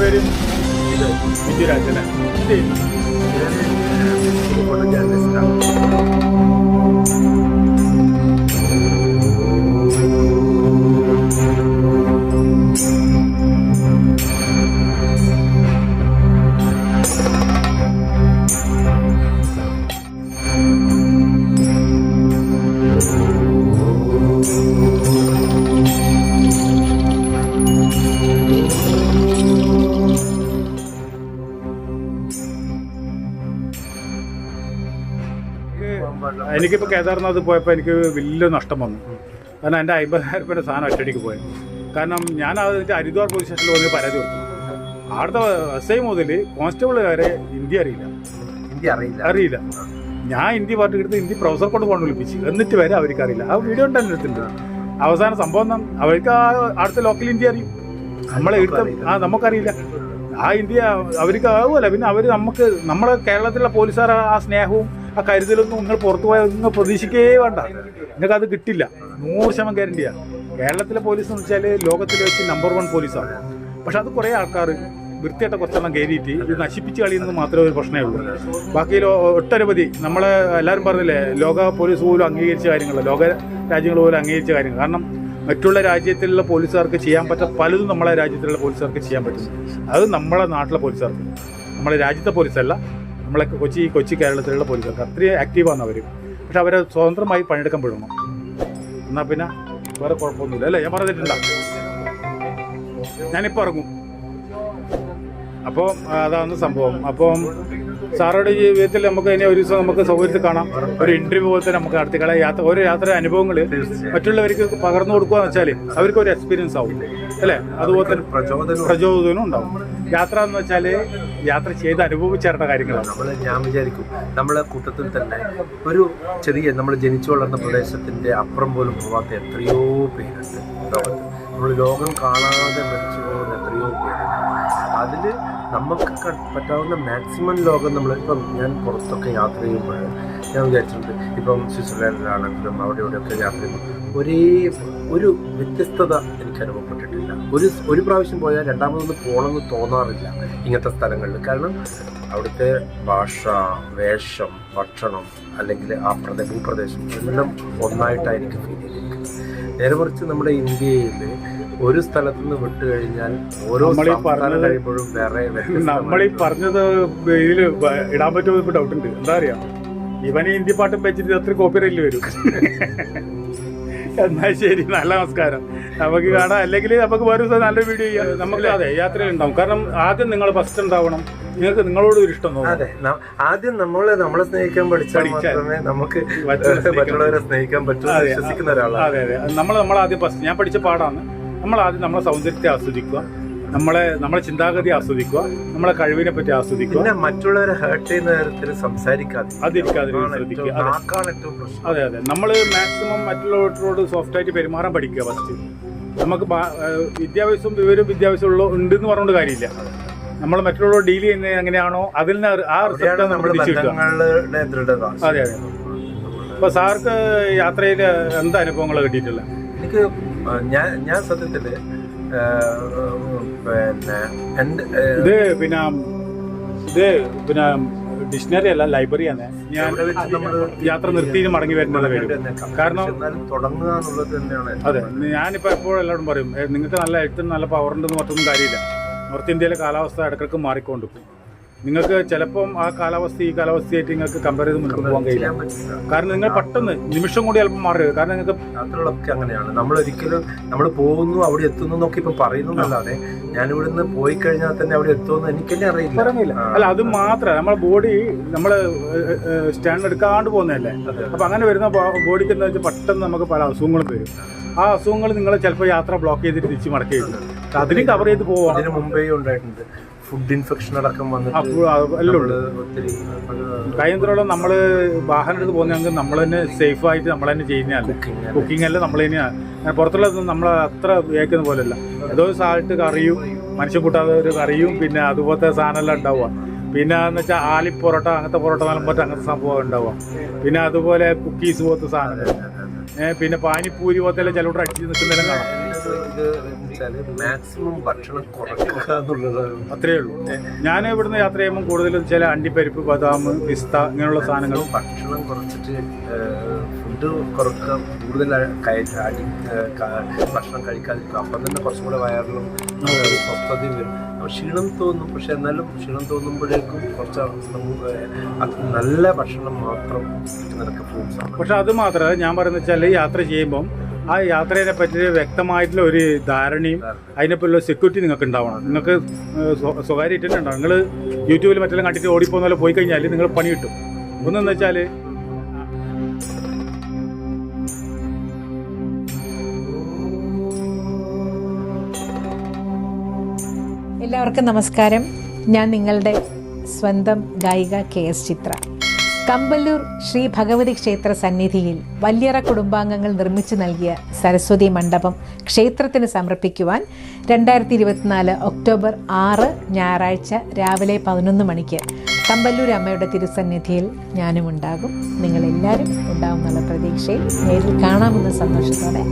പേര് ഇത് വിജയരാജന ജേർണലിസ്റ്റാണ് എനിക്കിപ്പോൾ കേദാർനാഥ് പോയപ്പോൾ എനിക്ക് വലിയ നഷ്ടം വന്നു. കാരണം എന്റെ അമ്പതിനായിരം രൂപയുടെ സാധനം ഒറ്റയടിക്ക് പോയി. കാരണം ഞാൻ അതിന്റെ ഹരിദ്വാർ പോലീസ് സ്റ്റേഷനിൽ വന്ന് പരാതി കൊടുത്തു. അവിടുത്തെ എസ് ഐ മുതൽ കോൺസ്റ്റബിൾ വരെ ഹിന്ദി അറിയില്ല. ഹിന്ദി അറിയില്ല. അറിയില്ല. ഞാൻ ഹിന്ദി പാട്ട് എടുത്ത് ഹിന്ദി പ്രൊഫസർ കൊണ്ട് കൊണ്ട് വിളിപ്പിച്ചു എന്നിട്ട് വരെ അവർക്ക് അറിയില്ല ആ വീഡിയോ ഉണ്ട് എന്റെ അടുത്തുണ്ട്. അവസാന സംഭവം എന്താ? അവർക്ക് ആ അടുത്ത ലോക്കൽ ഹിന്ദി അറിയും. നമ്മളെ എടുത്ത ആ നമുക്കറിയില്ല. ആ ഇന്ത്യ അവർക്ക് ആവുമല്ല. പിന്നെ അവർ നമുക്ക് നമ്മുടെ കേരളത്തിലെ പോലീസുകാർ ആ സ്നേഹവും ആ കരുതലൊന്നും നിങ്ങൾ പുറത്തു പോയാൽ ഒന്നും പ്രതീക്ഷിക്കേ വേണ്ട. നിങ്ങൾക്ക് അത് കിട്ടില്ല. നൂറ് ശതമാനം ഗ്യാരണ്ടിയാണ് കേരളത്തിലെ പോലീസ് എന്ന് വെച്ചാൽ ലോകത്തിൽ വെച്ച് നമ്പർ വൺ പോലീസാണ് പക്ഷെ അത് കുറേ ആൾക്കാർ വൃത്തിയായിട്ട കുറച്ചെണ്ണം കയറിയിട്ട് ഇത് നശിപ്പിച്ച് കളിയുന്നത് മാത്രമേ ഒരു പ്രശ്നമേ ഉള്ളൂ. ബാക്കി ഒട്ടനവധി നമ്മൾ എല്ലാവരും പറഞ്ഞില്ലേ ലോക പോലീസ് പോലും അംഗീകരിച്ച കാര്യങ്ങൾ ലോക രാജ്യങ്ങൾ പോലും അംഗീകരിച്ച കാര്യങ്ങൾ കാരണം മറ്റുള്ള രാജ്യത്തിലുള്ള പോലീസുകാർക്ക് ചെയ്യാൻ പറ്റാത്ത പലതും നമ്മളെ രാജ്യത്തിലുള്ള പോലീസുകാർക്ക് ചെയ്യാൻ പറ്റും. അത് നമ്മളെ നാട്ടിലെ പോലീസുകാർക്ക് നമ്മളെ രാജ്യത്തെ പോലീസല്ല നമ്മളെ കൊച്ചി കൊച്ചി കേരളത്തിലുള്ള പോലീസുകാർക്ക് അത്രയും ആക്റ്റീവാണ് അവർ പക്ഷെ അവരെ സ്വതന്ത്രമായി പണിയെടുക്കാൻ വിടണം എന്നാൽ പിന്നെ വേറെ കുഴപ്പമൊന്നുമില്ല. അല്ലേ? ഞാൻ പറഞ്ഞിട്ടില്ല ഞാനിപ്പോൾ ഇറങ്ങും. അപ്പോൾ അതാണ് സംഭവം. അപ്പം സാറുടെ ജീവിതത്തിൽ നമുക്ക് ഇനി ഒരു ദിവസം നമുക്ക് സൗകര്യത്തിൽ കാണാം. ഒരു ഇന്റർവ്യൂ പോലത്തെ നമുക്ക് നടത്തിക്കളെ യാത്ര ഓരോ യാത്ര അനുഭവങ്ങൾ മറ്റുള്ളവർക്ക് പകർന്നു കൊടുക്കുക എന്ന് വെച്ചാൽ അവർക്ക് ഒരു എക്സ്പീരിയൻസ് ആവും. അല്ലേ? അതുപോലെ തന്നെ പ്രചോദനം. പ്രചോദനം ഉണ്ടാവും. യാത്ര എന്ന് വെച്ചാൽ യാത്ര ചെയ്ത് അനുഭവിച്ചേരേണ്ട കാര്യങ്ങളാണ്. നമ്മൾ ഞാൻ വിചാരിക്കും നമ്മളെ കൂട്ടത്തിൽ തന്നെ ഒരു ചെറിയ നമ്മൾ ജനിച്ചു വളർന്ന പ്രദേശത്തിന്റെ അപ്പുറം പോലും പോവാത്ത എത്രയോ പേരുണ്ട്. നമ്മൾ ലോകം കാണാതെ മരിച്ചു പോകുന്ന എത്രയോ പേരുണ്ട്. അതിൽ നമുക്ക് പറ്റാവുന്ന മാക്സിമം ലോകം നമ്മൾ ഇപ്പം ഞാൻ പുറത്തൊക്കെ യാത്ര ചെയ്യുമ്പോൾ ഞാൻ വിചാരിച്ചിട്ടുണ്ട് ഇപ്പം സ്വിറ്റ്സർലാൻഡിലാണെങ്കിലും അവിടെ ഇവിടെയൊക്കെ യാത്ര ചെയ്യുമ്പോൾ ഒരേ ഒരു വ്യത്യസ്തത എനിക്ക് അനുഭവപ്പെട്ടിട്ടില്ല ഒരു ഒരു പ്രാവശ്യം പോയാൽ രണ്ടാമതൊന്നും പോകണമെന്ന് തോന്നാറില്ല ഇങ്ങനത്തെ സ്ഥലങ്ങളിൽ. കാരണം അവിടുത്തെ ഭാഷ വേഷം ഭക്ഷണം അല്ലെങ്കിൽ ആ പ്രദേ ഭൂപ്രദേശം ഇതെല്ലാം ഒന്നായിട്ടായിരിക്കും ഫീൽ ചെയ്തിരിക്കുന്നത്. നേരെ മറിച്ച് നമ്മുടെ ഇന്ത്യയിൽ ഒരു സ്ഥലത്ത് നിന്ന് വിട്ടു കഴിഞ്ഞാൽ ഓരോ സംസ്ഥാനം കഴിയുമ്പോഴും വേറെ നമ്മൾ ഈ പറഞ്ഞത് ഇതിൽ ഇടാൻ പറ്റുമോ ഡൗട്ട് ഉണ്ട്. എന്താ അറിയാം? ഇവനെ ഹിന്ദി പാട്ടും വെച്ചിട്ട് അത്ര കോപ്പി റൈറ്റിൽ വരും. എന്നാ ശരി നല്ല നമസ്കാരം. നമുക്ക് കാണാം. അല്ലെങ്കിൽ നമുക്ക് വേറെ ദിവസം നല്ലൊരു വീഡിയോ ചെയ്യാം. നമുക്ക് അതെ യാത്രയിൽ ഉണ്ടാവും. കാരണം ആദ്യം നിങ്ങൾ ഫസ്റ്റ് ഉണ്ടാവണം. നിങ്ങൾക്ക് നിങ്ങളോട് ഒരു ഇഷ്ടം അതെ ആദ്യം നമ്മളെ നമ്മളെ സ്നേഹിക്കാൻ പഠിച്ചാൽ. മാത്രമേ നമുക്ക് മറ്റുള്ളവരെ സ്നേഹിക്കാൻ പറ്റൂ. വിശ്വസിക്കുന്ന ഒരാളാണ്. അതെ അതെ. നമ്മൾ നമ്മൾ ആദ്യം ഫസ്റ്റ് ഞാൻ പഠിച്ച പാടാണ് നമ്മൾ ആദ്യം നമ്മളെ സൗന്ദര്യത്തെ ആസ്വദിക്കുക. നമ്മളെ നമ്മളെ ചിന്താഗതി ആസ്വദിക്കുക നമ്മളെ കഴിവിനെ പറ്റി ആസ്വദിക്കുക. പിന്നെ മറ്റുള്ളവരെ ഹേർട്ട് ചെയ്യുന്ന തരത്തിൽ സംസാരിക്കാതെ. അതിരിക്കാതിരിക്കാൻ ശ്രദ്ധിക്കുക. അതെ. അതെ നമ്മൾ മാക്സിമം മറ്റുള്ളവരോട് സോഫ്റ്റ് ആയിട്ട് പെരുമാറാൻ പഠിക്കുക ഫസ്റ്റ് നമുക്ക് വിദ്യാഭ്യാസവും വിവരവും വിദ്യാഭ്യാസം ഉള്ള ഉണ്ട് എന്ന് പറഞ്ഞുകൊണ്ട് കാര്യമില്ല. നമ്മൾ മറ്റുള്ളവരോട് ഡീൽ ചെയ്യുന്നത് എങ്ങനെയാണോ അതിൽ നിന്ന് ആ റിസൾട്ട് നമ്മൾ ദൃഢത. അതെ അതെ. അപ്പൊ സാർക്ക് യാത്രയിൽ എന്താ അനുഭവങ്ങൾ കിട്ടിയിട്ടുള്ളത് എനിക്ക് ഞാൻ ഞാൻ സത്യത്തിൽ പിന്നെ ഇത് പിന്നെ ഇത് പിന്നെ ഡിക്ഷണറി അല്ല ലൈബ്രറി ആണ്. ഞാൻ യാത്ര നിർത്തി മടങ്ങി വരുന്നത് വരും കാരണം കാരണം എന്നാലും തുടങ്ങുക എന്നുള്ളത് തന്നെയാണ് അതെ ഞാനിപ്പോൾ എപ്പോഴും എല്ലാവരും പറയും നിങ്ങൾക്ക് നല്ല എഴുത്തിന് നല്ല പവർ ഉണ്ടെന്ന് മറ്റൊന്നും കാര്യമില്ല. നോർത്ത് ഇന്ത്യയിലെ കാലാവസ്ഥ ഇടക്കിടക്ക് മാറിക്കൊണ്ടിരിക്കും. നിങ്ങൾക്ക് ചിലപ്പം ആ കാലാവസ്ഥ ഈ കാലാവസ്ഥയായിട്ട് നിങ്ങൾക്ക് കമ്പയർ ചെയ്ത് മുന്നോട്ട് പോകാൻ കഴിയില്ല. കാരണം നിങ്ങൾ പെട്ടെന്ന് നിമിഷം കൂടി ചിലപ്പോൾ മാറരുത് കാരണം നിങ്ങൾക്ക് യാത്രകളൊക്കെ അങ്ങനെയാണ്. നമ്മൾ ഒരിക്കലും നമ്മൾ പോകുന്നു അവിടെ എത്തുന്നു എന്നൊക്കെ ഇപ്പൊ പറയുന്നു എന്നല്ലാതെ ഞാൻ ഇവിടുന്ന് പോയി കഴിഞ്ഞാൽ തന്നെ അവിടെ എത്തുമെന്ന് എനിക്കെന്നെ അറിയില്ല. അല്ല അത് മാത്രമല്ല നമ്മളെ ബോഡി നമ്മൾ സ്റ്റാൻഡ് എടുക്കാണ്ട് പോകുന്നതല്ലേ? അപ്പം അങ്ങനെ വരുന്ന ബോഡിക്ക് എന്താ വെച്ചാൽ പെട്ടെന്ന് നമുക്ക് പല അസുഖങ്ങളും വരും. ആ അസുഖങ്ങൾ നിങ്ങൾ ചിലപ്പോൾ യാത്ര ബ്ലോക്ക് ചെയ്തിട്ട് തിരിച്ച് മടക്കി വരും. അതിനും കവർ ചെയ്ത് പോകും അതിന് മുമ്പേ ഉണ്ടായിട്ടുണ്ട്. ഫുഡ് ഇൻഫെക്ഷൻ അടക്കം വന്നിട്ട് ഒത്തിരി കഴിയുന്നതോളം നമ്മൾ വാഹനം എടുത്ത് പോകുന്നെങ്കിൽ നമ്മൾ തന്നെ സേഫ് ആയിട്ട് നമ്മൾ തന്നെ ചെയ്യുന്നതല്ല കുക്കിംഗ് അല്ല? എല്ലാം നമ്മൾ തന്നെയാണ് പുറത്തുള്ള നമ്മൾ അത്ര ഉപയോഗിക്കുന്ന പോലെയല്ല. ഏതോ സാൾട്ട് കറിയും മനുഷ്യ കൂട്ടാതെ ഒരു കറിയും പിന്നെ അതുപോലത്തെ സാധനമെല്ലാം ഉണ്ടാവുക. പിന്നെ എന്ന് വെച്ചാൽ ആലി പൊറോട്ട അങ്ങനത്തെ പൊറോട്ട നിലമ്പറ്റ അങ്ങനത്തെ സംഭവം ഉണ്ടാവുക. പിന്നെ അതുപോലെ കുക്കീസ് പോലത്തെ സാധനങ്ങൾ. പിന്നെ പാനിപ്പൂരി പോലത്തെ ചിലവിടെ അടിച്ച് നിൽക്കുന്നതെല്ലാം കാണാം. മാക്സിമം ഭക്ഷണം കുറയ്ക്കുക എന്നുള്ളതാണ്. അത്രയേ ഉള്ളൂ. ഞാൻ ഇവിടുന്ന് യാത്ര ചെയ്യുമ്പോൾ കൂടുതലും ചില അണ്ടിപ്പരിപ്പ് ബദാം പിസ്ത ഇങ്ങനെയുള്ള സാധനങ്ങൾ ഭക്ഷണം കുറച്ചിട്ട് ഫുഡ് കുറക്കുക കൂടുതൽ അടി ഭക്ഷണം കഴിക്കാതിരിക്കും അപ്പം തന്നെ കുറച്ചും കൂടെ വയറിലും സ്വസ്ഥതയും വരും. ക്ഷീണം തോന്നും. പക്ഷെ എന്നാലും ക്ഷീണം തോന്നുമ്പോഴേക്കും കുറച്ച് നമുക്ക് അത് നല്ല ഭക്ഷണം മാത്രം ഫ്രൂട്ട്സ് പക്ഷെ അത് മാത്രമല്ല ഞാൻ പറയുന്നത് വെച്ചാൽ യാത്ര ചെയ്യുമ്പം ആ യാത്രയെ പറ്റി വ്യക്തമായിട്ടുള്ള ഒരു ധാരണയും അതിനെപ്പോലുള്ള സെക്യൂരിറ്റി നിങ്ങൾക്ക് ഉണ്ടാവണം നിങ്ങൾക്ക് സ്വകാര്യ ഉണ്ടാവും നിങ്ങൾ യൂട്യൂബിൽ മറ്റെല്ലാം കണ്ടിട്ട് ഓടിപ്പോകുന്ന പോലെ പോയി കഴിഞ്ഞാൽ നിങ്ങൾ പണി കിട്ടും. ഒന്നെന്ന് വെച്ചാൽ എല്ലാവർക്കും നമസ്കാരം. ഞാൻ നിങ്ങളുടെ സ്വന്തം ഗായിക കെ എസ് ചിത്ര. കമ്പല്ലൂർ ശ്രീ ഭഗവതി ക്ഷേത്ര സന്നിധിയിൽ വല്യറ കുടുംബാംഗങ്ങൾ നിർമ്മിച്ചു നൽകിയ സരസ്വതി മണ്ഡപം ക്ഷേത്രത്തിന് സമർപ്പിക്കുവാൻ രണ്ടായിരത്തി ഇരുപത്തിനാല് ഒക്ടോബർ ആറ് ഞായറാഴ്ച രാവിലെ പതിനൊന്ന് മണിക്ക് കമ്പല്ലൂർ അമ്മയുടെ തിരുസന്നിധിയിൽ ഞാനും ഉണ്ടാകും നിങ്ങളെല്ലാവരും ഉണ്ടാകുമെന്നുള്ള പ്രതീക്ഷയിൽ നേരിൽ കാണാമെന്ന സന്തോഷത്തോടെ.